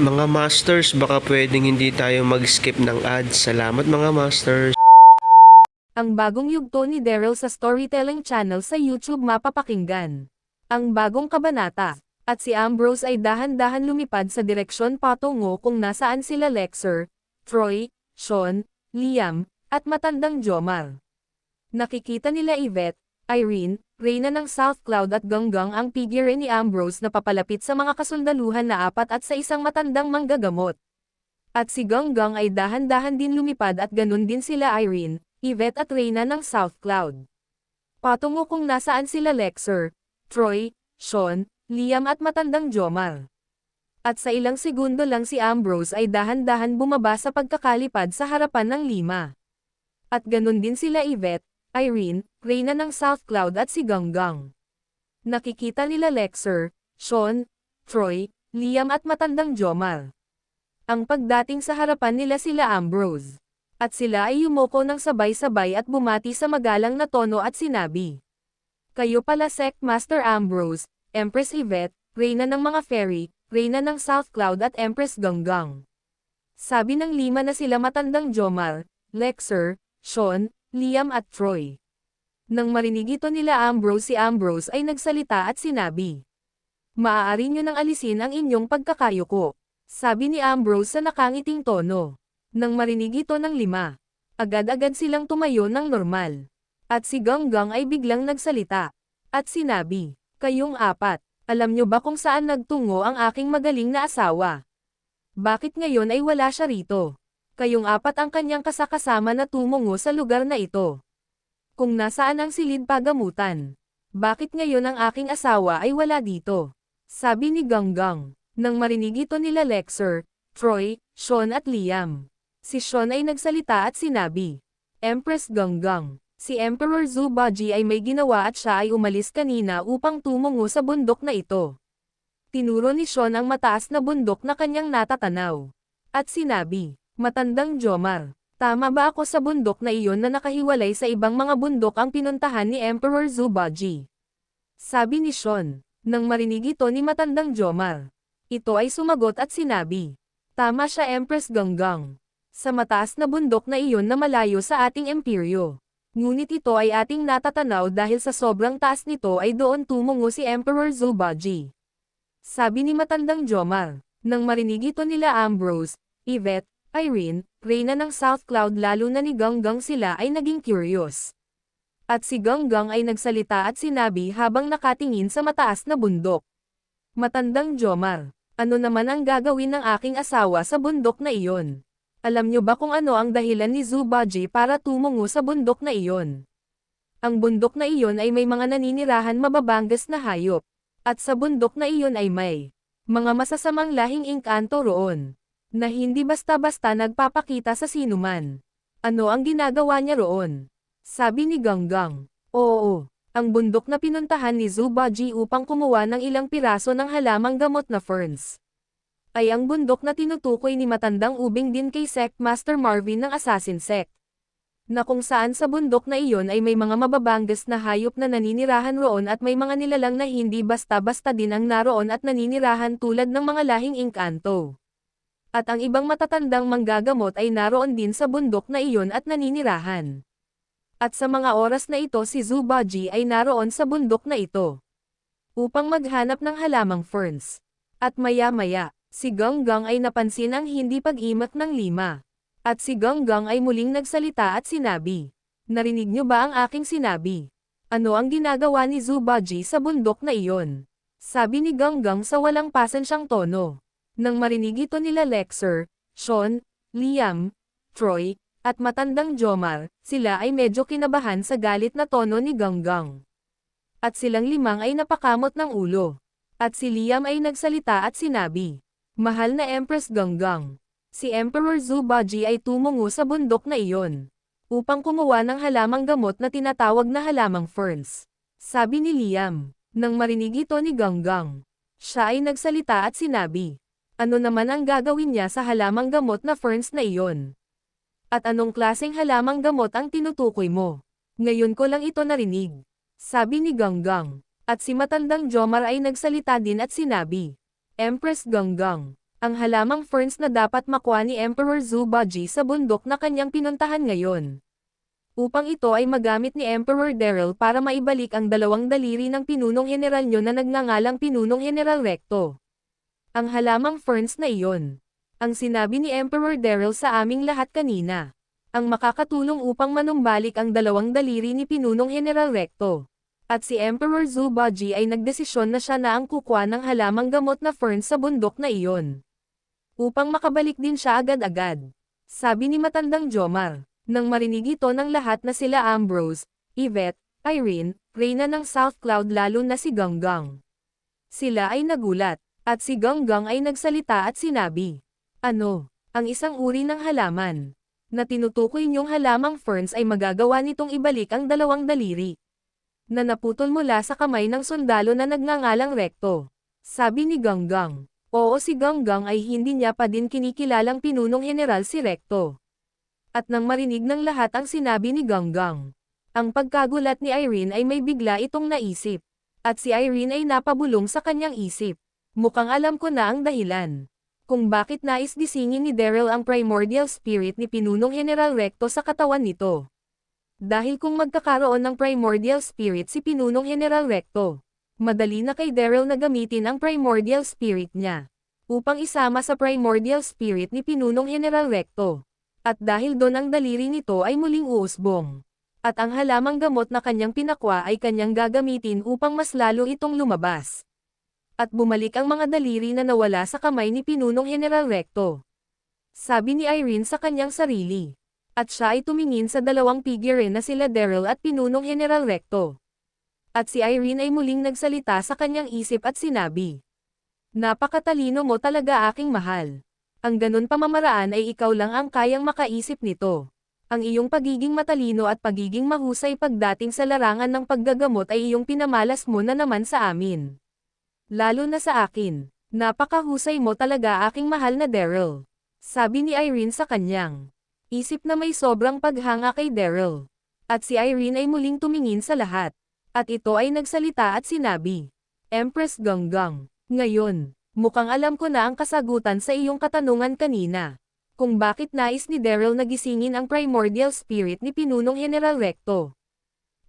Mga Masters, baka pwedeng hindi tayo mag-skip ng ads. Salamat mga Masters. Ang bagong yugto ni Daryl sa Storytelling Channel sa YouTube mapapakinggan. Ang bagong kabanata. At si Ambrose ay dahan-dahan lumipad sa direksyon patungo kung nasaan sila Lexer, Troy, Sean, Liam, at matandang Jomar. Nakikita nila Yvette, Irene, Reyna ng South Cloud at Ganggang ang figure ni Ambrose na papalapit sa mga kasundaluhan na apat at sa isang matandang manggagamot. At si Ganggang ay dahan-dahan din lumipad at ganun din sila Irene, Yvette at Reyna ng South Cloud. Patungo kung nasaan sila Lexer, Troy, Sean, Liam at matandang Jomar. At sa ilang segundo lang si Ambrose ay dahan-dahan bumaba sa pagkakalipad sa harapan ng lima. At ganun din sila Yvette, Irene, Reyna ng South Cloud at si Ganggang. Nakikita nila Lexer, Sean, Troy, Liam at matandang Jomar. Ang pagdating sa harapan nila sila Ambrose. At sila ay yumoko ng sabay-sabay at bumati sa magalang na tono at sinabi. Kayo pala Sect Master Ambrose, Empress Yvette, Reyna ng mga fairy, Reyna ng South Cloud at Empress Ganggang. Sabi ng lima na sila matandang Jomar, Lexer, Sean, Liam at Troy. Nang marinig ito nila Ambrose si Ambrose ay nagsalita at sinabi. Maaari nyo nang alisin ang inyong pagkakayuko. Sabi ni Ambrose sa nakangiting tono. Nang marinig ito ng lima, agad-agad silang tumayo ng normal. At si Ganggang ay biglang nagsalita. At sinabi, Kayong apat, alam nyo ba kung saan nagtungo ang aking magaling na asawa? Bakit ngayon ay wala siya rito? Kayong apat ang kanyang kasakasama na tumungo sa lugar na ito. Kung nasaan ang silid pagamutan? Bakit ngayon ang aking asawa ay wala dito? Sabi ni Ganggang. Nang marinig ito nila Lexer, Troy, Sean at Liam. Si Sean ay nagsalita at sinabi, Empress Ganggang, si Emperor Zubaji ay may ginawa at siya ay umalis kanina upang tumungo sa bundok na ito. Tinuro ni Sean ang mataas na bundok na kanyang natatanaw. At sinabi, Matandang Jomar, tama ba ako sa bundok na iyon na nakahiwalay sa ibang mga bundok ang pinuntahan ni Emperor Zubaji? Sabi ni Sean, nang marinig ito ni Matandang Jomar. Ito ay sumagot at sinabi, Tama siya Empress Ganggang sa mataas na bundok na iyon na malayo sa ating imperyo. Ngunit ito ay ating natatanaw dahil sa sobrang taas nito ay doon tumungo si Emperor Zubaji. Sabi ni matandang Jomar, nang marinig ito nila Ambrose, Yvette, Irene, Reyna ng South Cloud lalo na ni Ganggang sila ay naging curious. At si Ganggang ay nagsalita at sinabi habang nakatingin sa mataas na bundok. Matandang Jomar, ano naman ang gagawin ng aking asawa sa bundok na iyon? Alam nyo ba kung ano ang dahilan ni Zubaji para tumungo sa bundok na iyon? Ang bundok na iyon ay may mga naninirahan mababangas na hayop. At sa bundok na iyon ay may mga masasamang lahing engkanto roon. Na hindi basta-basta nagpapakita sa sinuman. Ano ang ginagawa niya roon? Sabi ni Ganggang. Oo, ang bundok na pinuntahan ni Zubaji upang kumuha ng ilang piraso ng halamang gamot na ferns ay ang bundok na tinutukoy ni matandang ubing din kay Sect Master Marvin ng Assassin Sect. Na kung saan sa bundok na iyon ay may mga mababangas na hayop na naninirahan roon at may mga nilalang na hindi basta-basta din ang naroon at naninirahan tulad ng mga lahing engkanto. At ang ibang matatandang manggagamot ay naroon din sa bundok na iyon at naninirahan. At sa mga oras na ito si Zubaji ay naroon sa bundok na ito. Upang maghanap ng halamang ferns. At maya-maya, Si Ganggang ay napansin ang hindi pag-imak ng lima. At si Ganggang ay muling nagsalita at sinabi, Narinig niyo ba ang aking sinabi? Ano ang ginagawa ni Zubaji sa bundok na iyon? Sabi ni Ganggang sa walang pasensyang tono. Nang marinig ito nila Lexer, Sean, Liam, Troy, at matandang Jomar, sila ay medyo kinabahan sa galit na tono ni Ganggang. At silang limang ay napakamot ng ulo. At si Liam ay nagsalita at sinabi, Mahal na Empress Ganggang. Si Emperor Zubaji ay tumungo sa bundok na iyon. Upang kumuha ng halamang gamot na tinatawag na halamang ferns. Sabi ni Liam, nang marinig ito ni Ganggang. Siya ay nagsalita at sinabi, ano naman ang gagawin niya sa halamang gamot na ferns na iyon? At anong klaseng halamang gamot ang tinutukoy mo? Ngayon ko lang ito narinig. Sabi ni Ganggang. At si matandang Jomar ay nagsalita din at sinabi, Empress Ganggang, ang halamang ferns na dapat makuha ni Emperor Zubaji sa bundok na kanyang pinuntahan ngayon. Upang ito ay magamit ni Emperor Daryl para maibalik ang dalawang daliri ng pinunong general nyo na nagngangalang pinunong General Recto. Ang halamang ferns na iyon. Ang sinabi ni Emperor Daryl sa aming lahat kanina. Ang makakatulong upang manumbalik ang dalawang daliri ni pinunong General Recto. At si Emperor Zubaji ay nagdesisyon na siya na ang kukuha ng halamang gamot na ferns sa bundok na iyon. Upang makabalik din siya agad-agad. Sabi ni matandang Jomar. Nang marinig ito ng lahat na sila Ambrose, Yvette, Irene, Reyna ng South Cloud lalo na si Ganggang. Sila ay nagulat, at si Ganggang ay nagsalita at sinabi, Ano, ang isang uri ng halaman, na tinutukoy niyong halamang ferns ay magagawa nitong ibalik ang dalawang daliri na naputol mula sa kamay ng sundalo na nagngangalang rekto. Sabi ni Ganggang. Oo si Ganggang ay hindi niya pa din kinikilalang pinunong general si Rekto. At nang marinig ng lahat ang sinabi ni Ganggang. Ang pagkagulat ni Irene ay may bigla itong naisip. At si Irene ay napabulong sa kanyang isip. Mukhang alam ko na ang dahilan. Kung bakit nais disingin ni Daryl ang primordial spirit ni pinunong General Recto sa katawan nito. Dahil kung magkakaroon ng primordial spirit si Pinunong General Recto, madali na kay Daryl na gamitin ang primordial spirit niya, upang isama sa primordial spirit ni Pinunong General Recto. At dahil doon ang daliri nito ay muling uusbong. At ang halamang gamot na kanyang pinakwa ay kanyang gagamitin upang mas lalo itong lumabas. At bumalik ang mga daliri na nawala sa kamay ni Pinunong General Recto. Sabi ni Irene sa kanyang sarili at siya ay tumingin sa dalawang figure na sila Daryl at pinunong General Recto. At si Irene ay muling nagsalita sa kanyang isip at sinabi, Napakatalino mo talaga aking mahal. Ang ganun pamamaraan ay ikaw lang ang kayang makaisip nito. Ang iyong pagiging matalino at pagiging mahusay pagdating sa larangan ng paggagamot ay iyong pinamalas mo na naman sa amin. Lalo na sa akin. Napakahusay mo talaga aking mahal na Daryl. Sabi ni Irene sa kanyang. Isip na may sobrang paghanga kay Daryl. At si Irene ay muling tumingin sa lahat. At ito ay nagsalita at sinabi. Empress Ganggang, ngayon, mukhang alam ko na ang kasagutan sa iyong katanungan kanina. Kung bakit nais ni Daryl na gisingin ang primordial spirit ni Pinunong General Recto.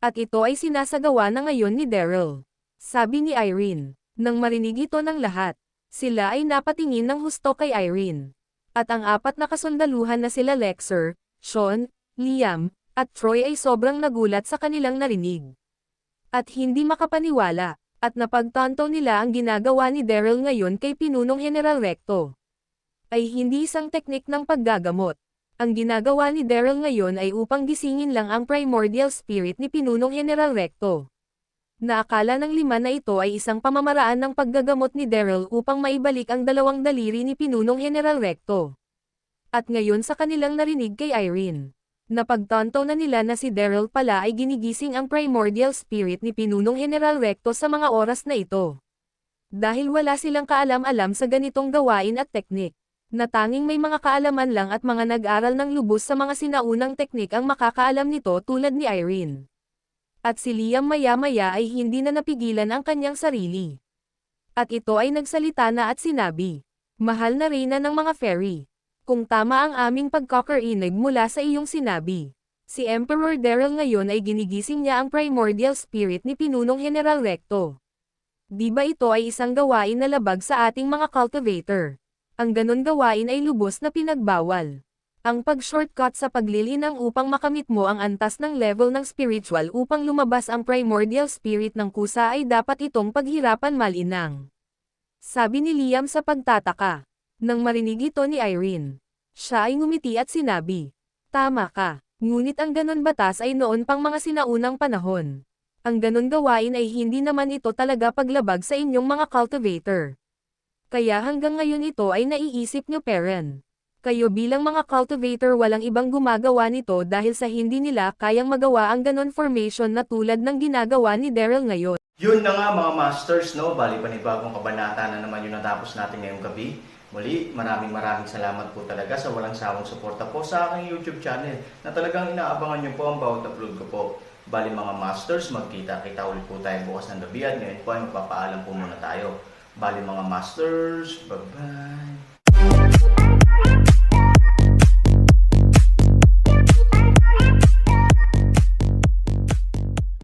At ito ay sinasagawa na ngayon ni Daryl. Sabi ni Irene. Nang marinig ito ng lahat, sila ay napatingin ng husto kay Irene. At ang apat na kasundaluhan na sila Lexer, Sean, Liam, at Troy ay sobrang nagulat sa kanilang narinig. At hindi makapaniwala, at napagtanto nila ang ginagawa ni Daryl ngayon kay Pinunong General Recto. Ay hindi isang teknik ng paggagamot. Ang ginagawa ni Daryl ngayon ay upang gisingin lang ang primordial spirit ni Pinunong General Recto. Naakala ng lima na ito ay isang pamamaraan ng paggagamot ni Daryl upang maibalik ang dalawang daliri ni Pinunong General Recto. At ngayon sa kanilang narinig kay Irene. Napagtanto na nila na si Daryl pala ay ginigising ang primordial spirit ni Pinunong General Recto sa mga oras na ito. Dahil wala silang kaalam-alam sa ganitong gawain at teknik, na tanging may mga kaalaman lang at mga nag-aral ng lubos sa mga sinaunang teknik ang makakaalam nito tulad ni Irene. At si Liam maya-maya ay hindi na napigilan ang kanyang sarili. At ito ay nagsalita na at sinabi, Mahal na reyna ng mga fairy. Kung tama ang aming pagkakarinig mula sa iyong sinabi. Si Emperor Daryl ngayon ay ginigising niya ang primordial spirit ni Pinunong General Recto. Di ba ito ay isang gawain na labag sa ating mga cultivator? Ang ganon gawain ay lubos na pinagbawal. Ang pag-shortcut sa paglilinang upang makamit mo ang antas ng level ng spiritual upang lumabas ang primordial spirit ng kusa ay dapat itong paghirapan malinang. Sabi ni Liam sa pagtataka. Nang marinig ito ni Irene. Siya ay ngumiti at sinabi, Tama ka, ngunit ang ganon batas ay noon pang mga sinaunang panahon. Ang ganon gawain ay hindi naman ito talaga paglabag sa inyong mga cultivator. Kaya hanggang ngayon ito ay naiisip nyo parent. Kayo bilang mga cultivator walang ibang gumagawa nito dahil sa hindi nila kayang magawa ang ganon formation na tulad ng ginagawa ni Daryl ngayon. Yun na nga mga masters, no? Bali panibagong kabanata na naman yung natapos natin ngayong gabi. Muli, maraming maraming salamat po talaga sa walang sawang suporta po sa aking YouTube channel na talagang inaabangan nyo po ang bawat upload ko po. Bali mga masters, magkita-kita ulit po tayo bukas ng gabi at ngayon po ay magpapaalam po muna tayo. Bali mga masters, bye-bye!